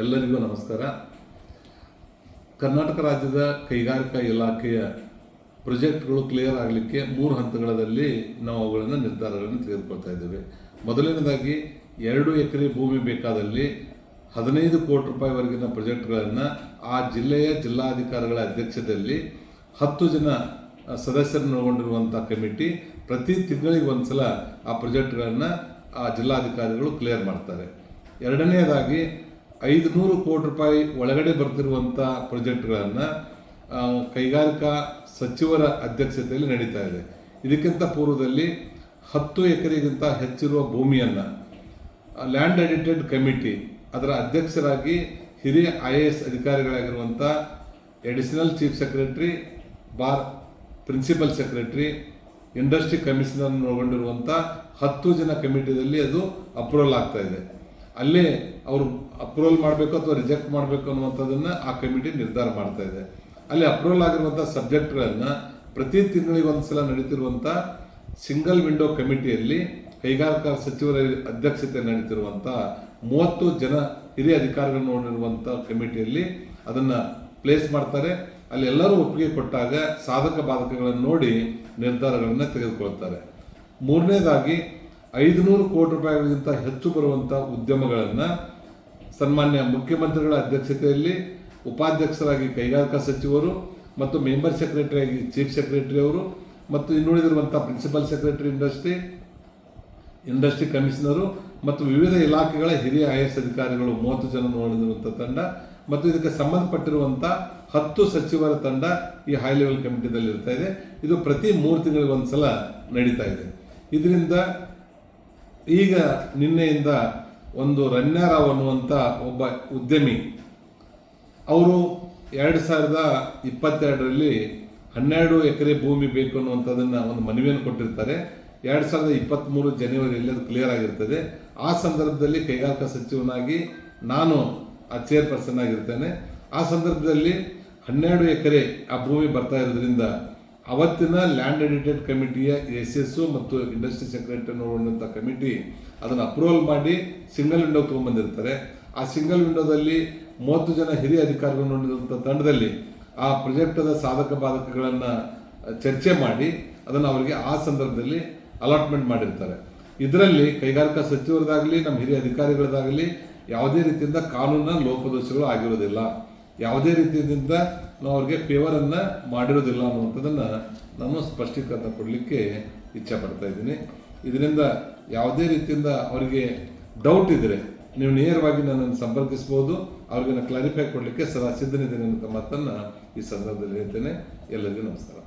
ಎಲ್ಲರಿಗೂ ನಮಸ್ಕಾರ. ಕರ್ನಾಟಕ ರಾಜ್ಯದ ಕೈಗಾರಿಕಾ ಇಲಾಖೆಯ ಪ್ರೊಜೆಕ್ಟ್ಗಳು ಕ್ಲಿಯರ್ ಆಗಲಿಕ್ಕೆ ಮೂರು ಹಂತಗಳಲ್ಲಿ ನಾವು ಅವುಗಳನ್ನು ನಿರ್ಧಾರಗಳನ್ನು ತೆಗೆದುಕೊಳ್ತಾ ಇದ್ದೇವೆ. ಮೊದಲನೇದಾಗಿ ಎರಡು ಎಕರೆ ಭೂಮಿ ಬೇಕಾದಲ್ಲಿ ಹದಿನೈದು ಕೋಟಿ ರೂಪಾಯಿವರೆಗಿನ ಪ್ರಾಜೆಕ್ಟ್ಗಳನ್ನು ಆ ಜಿಲ್ಲೆಯ ಜಿಲ್ಲಾಧಿಕಾರಿಗಳ ಅಧ್ಯಕ್ಷತೆಯಲ್ಲಿ ಹತ್ತು ಜನ ಸದಸ್ಯರನ್ನು ಒಳಗೊಂಡಿರುವಂಥ ಕಮಿಟಿ ಪ್ರತಿ ತಿಂಗಳಿಗೆ ಒಂದು ಸಲ ಆ ಪ್ರಾಜೆಕ್ಟ್ಗಳನ್ನು ಆ ಜಿಲ್ಲಾಧಿಕಾರಿಗಳು ಕ್ಲಿಯರ್ ಮಾಡ್ತಾರೆ. ಎರಡನೆಯದಾಗಿ ಐದುನೂರು ಕೋಟಿ ರೂಪಾಯಿ ಒಳಗಡೆ ಬರ್ತಿರುವಂಥ ಪ್ರಾಜೆಕ್ಟ್ಗಳನ್ನು ಕೈಗಾರಿಕಾ ಸಚಿವರ ಅಧ್ಯಕ್ಷತೆಯಲ್ಲಿ ನಡೀತಾ ಇದೆ. ಇದಕ್ಕಿಂತ ಪೂರ್ವದಲ್ಲಿ ಹತ್ತು ಎಕರೆಗಿಂತ ಹೆಚ್ಚಿರುವ ಭೂಮಿಯನ್ನು ಲ್ಯಾಂಡ್ ಎಡಿಟೆಡ್ ಕಮಿಟಿ ಅದರ ಅಧ್ಯಕ್ಷರಾಗಿ ಹಿರಿಯ I A S ಅಧಿಕಾರಿಗಳಾಗಿರುವಂಥ additional chief secretary bar principal secretary industry commissioner ಒಳಗೊಂಡಿರುವಂಥ ಹತ್ತು ಜನ ಕಮಿಟಿಯಲ್ಲಿ ಅದು ಅಪ್ರೂವಲ್ ಆಗ್ತಾ ಇದೆ. ಅಲ್ಲೇ ಅವರು ಅಪ್ರೂವಲ್ ಮಾಡಬೇಕು ಅಥವಾ ರಿಜೆಕ್ಟ್ ಮಾಡಬೇಕು ಅನ್ನುವಂಥದ್ದನ್ನು ಆ ಕಮಿಟಿ ನಿರ್ಧಾರ ಮಾಡ್ತಾ ಇದೆ. ಅಲ್ಲಿ ಅಪ್ರೂವಲ್ ಆಗಿರುವಂಥ ಸಬ್ಜೆಕ್ಟ್ಗಳನ್ನು ಪ್ರತಿ ತಿಂಗಳಿಗೆ ಒಂದು ಸಲ ನಡೀತಿರುವಂಥ ಸಿಂಗಲ್ ವಿಂಡೋ ಕಮಿಟಿಯಲ್ಲಿ ಕೈಗಾರಿಕಾ ಸಚಿವರ ಅಧ್ಯಕ್ಷತೆ ನಡೀತಿರುವಂಥ ಮೂವತ್ತು ಜನ ಹಿರಿಯ ಅಧಿಕಾರಿಗಳನ್ನು ನೋಡಿರುವಂಥ ಕಮಿಟಿಯಲ್ಲಿ ಅದನ್ನು ಪ್ಲೇಸ್ ಮಾಡ್ತಾರೆ. ಅಲ್ಲಿ ಎಲ್ಲರೂ ಒಪ್ಪಿಗೆ ಕೊಟ್ಟಾಗ ಸಾಧಕ ಬಾಧಕಗಳನ್ನು ನೋಡಿ ನಿರ್ಧಾರಗಳನ್ನು ತೆಗೆದುಕೊಳ್ತಾರೆ. ಮೂರನೇದಾಗಿ ಐದುನೂರು ಕೋಟಿ ರೂಪಾಯಿಗಿಂತ ಹೆಚ್ಚು ಬರುವಂಥ ಉದ್ಯಮಗಳನ್ನು ಸನ್ಮಾನ್ಯ ಮುಖ್ಯಮಂತ್ರಿಗಳ ಅಧ್ಯಕ್ಷತೆಯಲ್ಲಿ ಉಪಾಧ್ಯಕ್ಷರಾಗಿ ಕೈಗಾರಿಕಾ ಸಚಿವರು ಮತ್ತು ಮೆಂಬರ್ ಸೆಕ್ರೆಟರಿಯಾಗಿ ಚೀಫ್ ಸೆಕ್ರೆಟರಿ ಅವರು ಮತ್ತು ಇನ್ನುಳಿದಿರುವಂಥ principal secretary industry industry commissioner ಮತ್ತು ವಿವಿಧ ಇಲಾಖೆಗಳ ಹಿರಿಯ ಐ ಎಸ್ ಅಧಿಕಾರಿಗಳು ಮೂವತ್ತು ಜನ ಒಳಗಿರುವಂಥ ತಂಡ ಮತ್ತು ಇದಕ್ಕೆ ಸಂಬಂಧಪಟ್ಟಿರುವಂಥ ಹತ್ತು ಸಚಿವರ ತಂಡ ಈ ಹೈ ಲೆವೆಲ್ ಕಮಿಟಿದಲ್ಲಿ ಇರ್ತಾ ಇದೆ. ಇದು ಪ್ರತಿ ಮೂರು ತಿಂಗಳಿಗೆ ಒಂದು ಸಲ ನಡೀತಾ ಇದೆ. ಇದರಿಂದ ಈಗ ನಿನ್ನೆಯಿಂದ ಒಂದು ರನ್ಯಾರಾವ್ ಅನ್ನುವಂಥ ಒಬ್ಬ ಉದ್ಯಮಿ, ಅವರು ಎರಡು ಸಾವಿರದ ಇಪ್ಪತ್ತೆರಡರಲ್ಲಿ ಹನ್ನೆರಡು ಎಕರೆ ಭೂಮಿ ಬೇಕು ಅನ್ನುವಂಥದ್ದನ್ನು ಒಂದು ಮನವಿಯನ್ನು ಕೊಟ್ಟಿರ್ತಾರೆ. ಎರಡು ಸಾವಿರದ ಇಪ್ಪತ್ತ್ಮೂರು ಜನವರಿಯಲ್ಲಿ ಅದು ಕ್ಲಿಯರ್ ಆಗಿರ್ತದೆ. ಆ ಸಂದರ್ಭದಲ್ಲಿ ಕೈಗಾರಿಕಾ ಸಚಿವನಾಗಿ ನಾನು ಆ ಚೇರ್ಪರ್ಸನ್ ಆಗಿರ್ತೇನೆ. ಆ ಸಂದರ್ಭದಲ್ಲಿ ಹನ್ನೆರಡು ಎಕರೆ ಆ ಭೂಮಿ ಬರ್ತಾ ಇರೋದ್ರಿಂದ ಅವತ್ತಿನ ಲ್ಯಾಂಡ್ ಎಡಿಟೆಡ್ ಕಮಿಟಿಯ ಎಸ್ ಮತ್ತು ಇಂಡಸ್ಟ್ರಿ ಸೆಕ್ರೆಟರಿ ನೋಡುವಂಥ ಕಮಿಟಿ ಅದನ್ನು ಅಪ್ರೂವಲ್ ಮಾಡಿ ಸಿಂಗಲ್ ವಿಂಡೋ ತೊಗೊಂಬಂದಿರ್ತಾರೆ ಆ ಸಿಂಗಲ್ ವಿಂಡೋದಲ್ಲಿ ಮೂವತ್ತು ಜನ ಹಿರಿಯ ಅಧಿಕಾರಿಗಳು ನೋಡಿದಂಥ ತಂಡದಲ್ಲಿ ಆ ಪ್ರಾಜೆಕ್ಟದ ಸಾಧಕ ಬಾಧಕಗಳನ್ನು ಚರ್ಚೆ ಮಾಡಿ ಅದನ್ನು ಅವರಿಗೆ ಆ ಸಂದರ್ಭದಲ್ಲಿ ಅಲಾಟ್ಮೆಂಟ್ ಮಾಡಿರ್ತಾರೆ. ಇದರಲ್ಲಿ ಕೈಗಾರಿಕಾ ಸಚಿವರದಾಗಲಿ, ನಮ್ಮ ಹಿರಿಯ ಅಧಿಕಾರಿಗಳದಾಗಲಿ ಯಾವುದೇ ರೀತಿಯಿಂದ ಕಾನೂನಿನ ಲೋಪದೋಷಗಳು ಆಗಿರೋದಿಲ್ಲ. ಯಾವುದೇ ರೀತಿಯಿಂದ ನಾವು ಅವ್ರಿಗೆ ಫೇವರನ್ನು ಮಾಡಿರೋದಿಲ್ಲ ಅನ್ನುವಂಥದ್ದನ್ನು ನಾನು ಸ್ಪಷ್ಟೀಕರಣ ಕೊಡಲಿಕ್ಕೆ ಇಚ್ಛೆ ಪಡ್ತಾ ಇದ್ದೀನಿ. ಇದರಿಂದ ಯಾವುದೇ ರೀತಿಯಿಂದ ಅವರಿಗೆ ಡೌಟ್ ಇದ್ದರೆ ನೀವು ನೇರವಾಗಿ ನನ್ನನ್ನು ಸಂಪರ್ಕಿಸ್ಬೋದು, ಅವ್ರಿಗೆ ಕ್ಲಾರಿಫೈ ಕೊಡಲಿಕ್ಕೆ ಸದಾ ಸಿದ್ಧನಿದ್ದೇನೆ ಅಂತ ಮಾತನ್ನು ಈ ಸಂದರ್ಭದಲ್ಲಿ ಹೇಳ್ತೇನೆ. ಎಲ್ಲರಿಗೂ ನಮಸ್ಕಾರ.